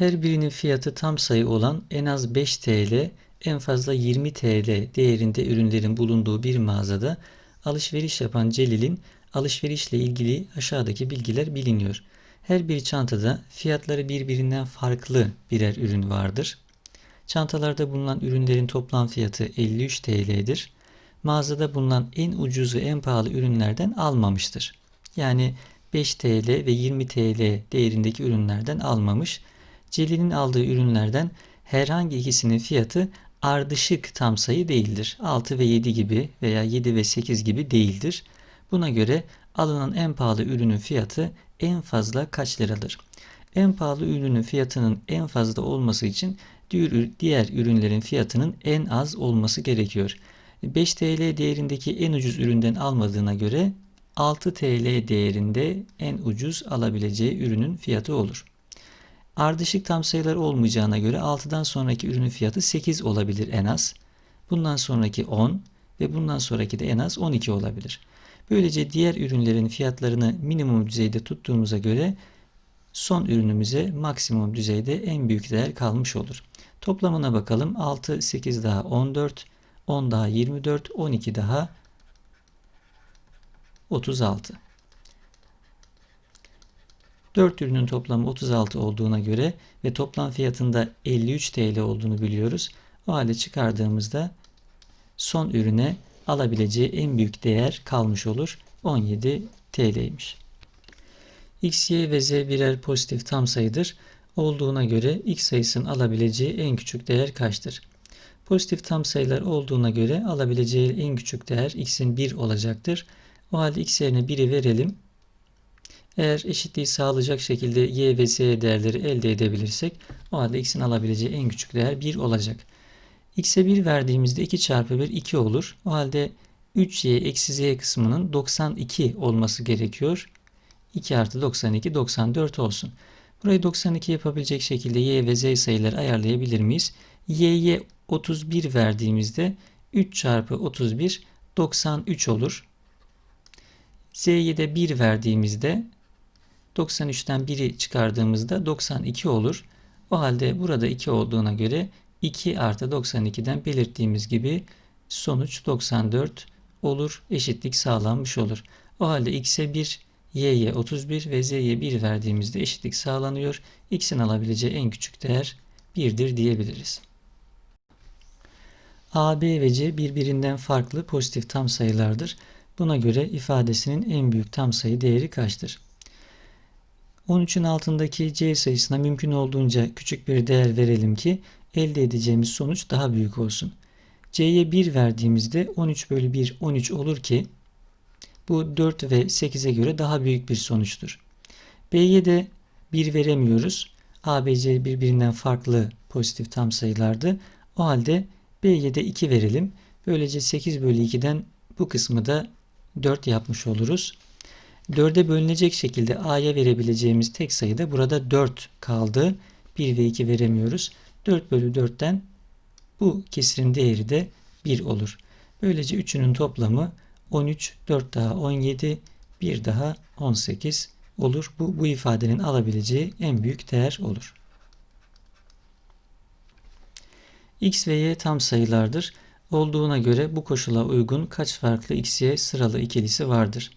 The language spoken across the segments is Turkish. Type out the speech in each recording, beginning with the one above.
Her birinin fiyatı tam sayı olan en az 5 TL, en fazla 20 TL değerinde ürünlerin bulunduğu bir mağazada alışveriş yapan Celil'in alışverişle ilgili aşağıdaki bilgiler biliniyor. Her bir çantada fiyatları birbirinden farklı birer ürün vardır. Çantalarda bulunan ürünlerin toplam fiyatı 53 TL'dir. Mağazada bulunan en ucuz ve en pahalı ürünlerden almamıştır. Yani 5 TL ve 20 TL değerindeki ürünlerden almamış. Celil'in aldığı ürünlerden herhangi ikisinin fiyatı ardışık tam sayı değildir. 6 ve 7 gibi veya 7 ve 8 gibi değildir. Buna göre alınan en pahalı ürünün fiyatı en fazla kaç liradır? En pahalı ürünün fiyatının en fazla olması için diğer ürünlerin fiyatının en az olması gerekiyor. 5 TL değerindeki en ucuz üründen almadığına göre 6 TL değerinde en ucuz alabileceği ürünün fiyatı olur. Ardışık tam sayılar olmayacağına göre 6'dan sonraki ürünün fiyatı 8 olabilir en az. Bundan sonraki 10 ve bundan sonraki de en az 12 olabilir. Böylece diğer ürünlerin fiyatlarını minimum düzeyde tuttuğumuza göre son ürünümüze maksimum düzeyde en büyük değer kalmış olur. Toplamına bakalım. 6, 8 daha 14, 10 daha 24, 12 daha 36. 4 ürünün toplamı 36 olduğuna göre ve toplam fiyatında 53 TL olduğunu biliyoruz. O halde çıkardığımızda son ürüne alabileceği en büyük değer kalmış olur. 17 TL'ymiş. X, Y ve Z birer pozitif tam sayıdır. Olduğuna göre X sayısının alabileceği en küçük değer kaçtır? Pozitif tam sayılar olduğuna göre alabileceği en küçük değer X'in 1 olacaktır. O halde X yerine 1'i verelim. Eğer eşitliği sağlayacak şekilde y ve z değerleri elde edebilirsek o halde x'in alabileceği en küçük değer 1 olacak. x'e 1 verdiğimizde 2 çarpı 1 2 olur. O halde 3y eksi z kısmının 92 olması gerekiyor. 2 artı 92 94 olsun. Burayı 92 yapabilecek şekilde y ve z sayıları ayarlayabilir miyiz? y'ye 31 verdiğimizde 3 çarpı 31 93 olur. z'ye de 1 verdiğimizde 93'ten 1'i çıkardığımızda 92 olur. O halde burada 2 olduğuna göre 2 artı 92'den belirttiğimiz gibi sonuç 94 olur. Eşitlik sağlanmış olur. O halde x'e 1, y'ye 31 ve z'ye 1 verdiğimizde eşitlik sağlanıyor. x'in alabileceği en küçük değer 1'dir diyebiliriz. A, B ve C birbirinden farklı pozitif tam sayılardır. Buna göre ifadesinin en büyük tam sayı değeri kaçtır? 13'ün altındaki c sayısına mümkün olduğunca küçük bir değer verelim ki elde edeceğimiz sonuç daha büyük olsun. c'ye 1 verdiğimizde 13 bölü 1 13 olur ki bu 4 ve 8'e göre daha büyük bir sonuçtur. b'ye de 1 veremiyoruz. a, b, c birbirinden farklı pozitif tam sayılardı. O halde b'ye de 2 verelim. Böylece 8 bölü 2'den bu kısmı da 4 yapmış oluruz. 4'e bölünecek şekilde a'ya verebileceğimiz tek sayı da burada 4 kaldı. 1 ve 2 veremiyoruz. 4 bölü 4'ten bu kesirin değeri de 1 olur. Böylece üçünün toplamı 13, 4 daha 17, 1 daha 18 olur. Bu, bu ifadenin alabileceği en büyük değer olur. x ve y tam sayılardır. Olduğuna göre bu koşula uygun kaç farklı x, y sıralı ikilisi vardır?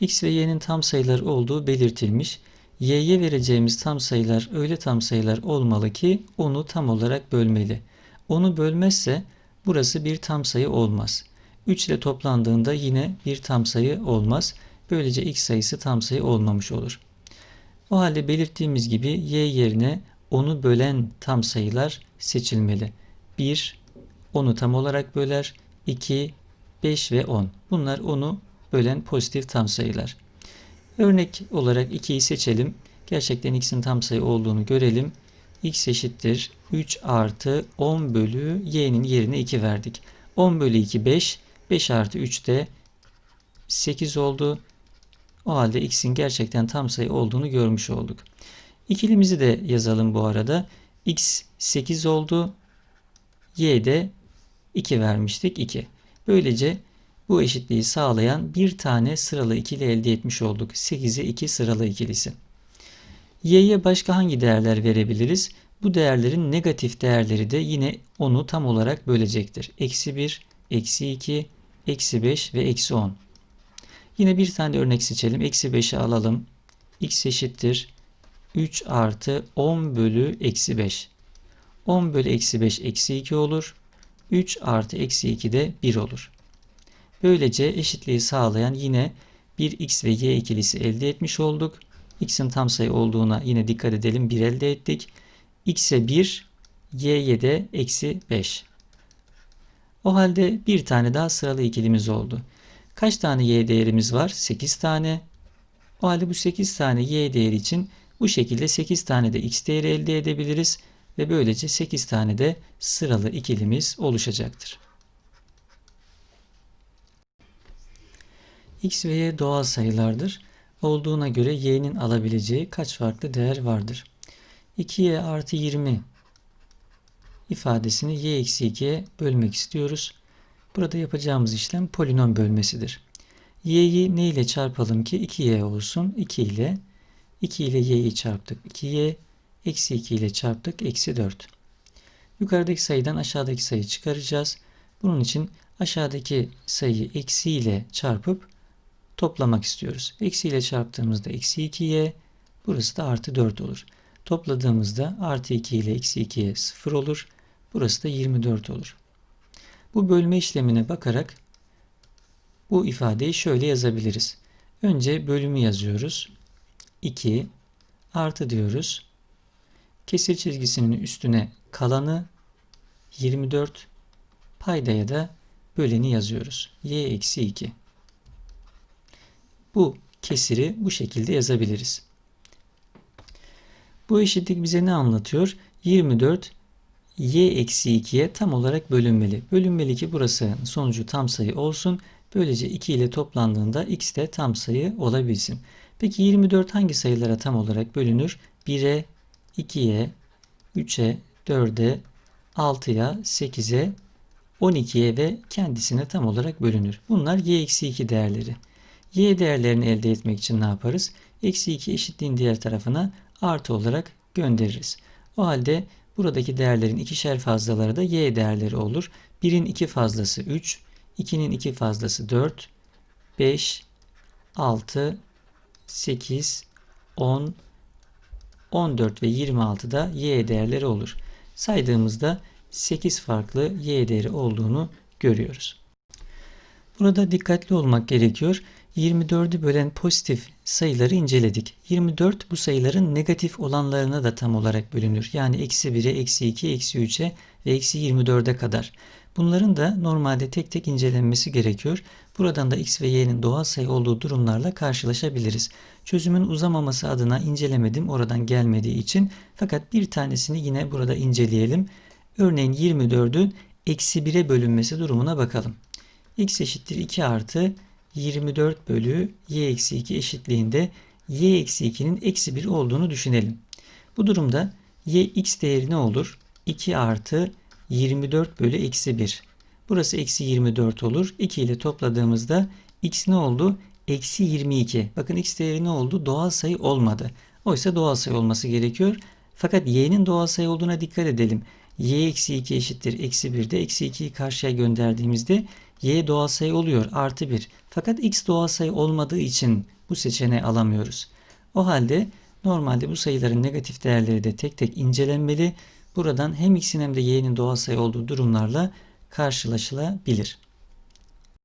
X ve y'nin tam sayılar olduğu belirtilmiş. y'ye vereceğimiz tam sayılar öyle tam sayılar olmalı ki onu tam olarak bölmeli. Onu bölmezse burası bir tam sayı olmaz. 3 ile toplandığında yine bir tam sayı olmaz. Böylece x sayısı tam sayı olmamış olur. O halde belirttiğimiz gibi y yerine onu bölen tam sayılar seçilmeli. 1 onu tam olarak böler. 2 5 ve 10. Bunlar onu bölen pozitif tam sayılar. Örnek olarak 2'yi seçelim. Gerçekten x'in tam sayı olduğunu görelim. x eşittir 3 artı 10 bölü y'nin yerine 2 verdik. 10 bölü 2 5. 5 artı 3 de 8 oldu. O halde x'in gerçekten tam sayı olduğunu görmüş olduk. İkilimizi de yazalım bu arada. x 8 oldu. y de 2 vermiştik 2. Böylece bu eşitliği sağlayan bir tane sıralı ikili elde etmiş olduk. 8'e 2 sıralı ikilisi. y'ye başka hangi değerler verebiliriz? Bu değerlerin negatif değerleri de yine onu tam olarak bölecektir. Eksi 1, eksi 2, eksi 5 ve eksi 10. Yine bir tane örnek seçelim. Eksi 5'i alalım. x eşittir 3 artı 10 bölü eksi 5. 10 bölü eksi 5 eksi 2 olur. 3 artı eksi 2 de 1 olur. Böylece eşitliği sağlayan yine bir x ve y ikilisi elde etmiş olduk. x'in tam sayı olduğuna yine dikkat edelim. 1 elde ettik. x'e 1, y'ye de eksi 5. O halde bir tane daha sıralı ikilimiz oldu. Kaç tane y değerimiz var? 8 tane. O halde bu 8 tane y değeri için bu şekilde 8 tane de x değeri elde edebiliriz ve böylece 8 tane de sıralı ikilimiz oluşacaktır. X ve y doğal sayılardır. Olduğuna göre y'nin alabileceği kaç farklı değer vardır? 2y artı 20 ifadesini y eksi 2'ye bölmek istiyoruz. Burada yapacağımız işlem polinom bölmesidir. y'yi ne ile çarpalım ki 2y olsun? 2 ile 2 ile y'yi çarptık. 2y eksi 2 ile çarptık. Eksi 4. Yukarıdaki sayıdan aşağıdaki sayıyı çıkaracağız. Bunun için aşağıdaki sayıyı eksi ile çarpıp toplamak istiyoruz. Eksi ile çarptığımızda eksi 2y, burası da artı 4 olur. Topladığımızda artı 2 ile eksi 2'ye 0 olur. Burası da 24 olur. Bu bölme işlemine bakarak bu ifadeyi şöyle yazabiliriz. Önce bölümü yazıyoruz. 2 artı diyoruz. Kesir çizgisinin üstüne kalanı 24 paydaya da böleni yazıyoruz. y eksi 2. Bu kesiri bu şekilde yazabiliriz. Bu eşitlik bize ne anlatıyor? 24 y eksi 2'ye tam olarak bölünmeli. Bölünmeli ki burası sonucu tam sayı olsun. Böylece 2 ile toplandığında x de tam sayı olabilsin. Peki 24 hangi sayılara tam olarak bölünür? 1'e, 2'ye, 3'e, 4'e, 6'ya, 8'e, 12'ye ve kendisine tam olarak bölünür. Bunlar y eksi 2 değerleri. Y değerlerini elde etmek için ne yaparız? Eksi 2 eşitliğin diğer tarafına artı olarak göndeririz. O halde buradaki değerlerin ikişer fazlaları da y değerleri olur. 1'in 2 fazlası 3, 2'nin 2 fazlası 4, 5, 6, 8, 10, 14 ve 26 da y değerleri olur. Saydığımızda 8 farklı y değeri olduğunu görüyoruz. Burada dikkatli olmak gerekiyor. 24'ü bölen pozitif sayıları inceledik. 24 bu sayıların negatif olanlarına da tam olarak bölünür. Yani eksi 1'e, eksi 2'ye, eksi 3'e ve eksi 24'e kadar. Bunların da normalde tek tek incelenmesi gerekiyor. Buradan da x ve y'nin doğal sayı olduğu durumlarla karşılaşabiliriz. Çözümün uzamaması adına incelemedim oradan gelmediği için. Fakat bir tanesini yine burada inceleyelim. Örneğin 24'ün eksi 1'e bölünmesi durumuna bakalım. x eşittir 2 artı 24 bölü y eksi 2 eşitliğinde y eksi 2'nin eksi 1 olduğunu düşünelim. Bu durumda y x değeri ne olur? 2 artı 24 bölü eksi 1. Burası eksi 24 olur. 2 ile topladığımızda x ne oldu? Eksi 22. Bakın x değeri ne oldu? Doğal sayı olmadı. Oysa doğal sayı olması gerekiyor. Fakat y'nin doğal sayı olduğuna dikkat edelim. Y eksi 2 eşittir. Eksi 1'de eksi 2'yi karşıya gönderdiğimizde y doğal sayı oluyor. Artı 1. Fakat x doğal sayı olmadığı için bu seçeneği alamıyoruz. O halde normalde bu sayıların negatif değerleri de tek tek incelenmeli. Buradan hem x'in hem de y'nin doğal sayı olduğu durumlarla karşılaşılabilir.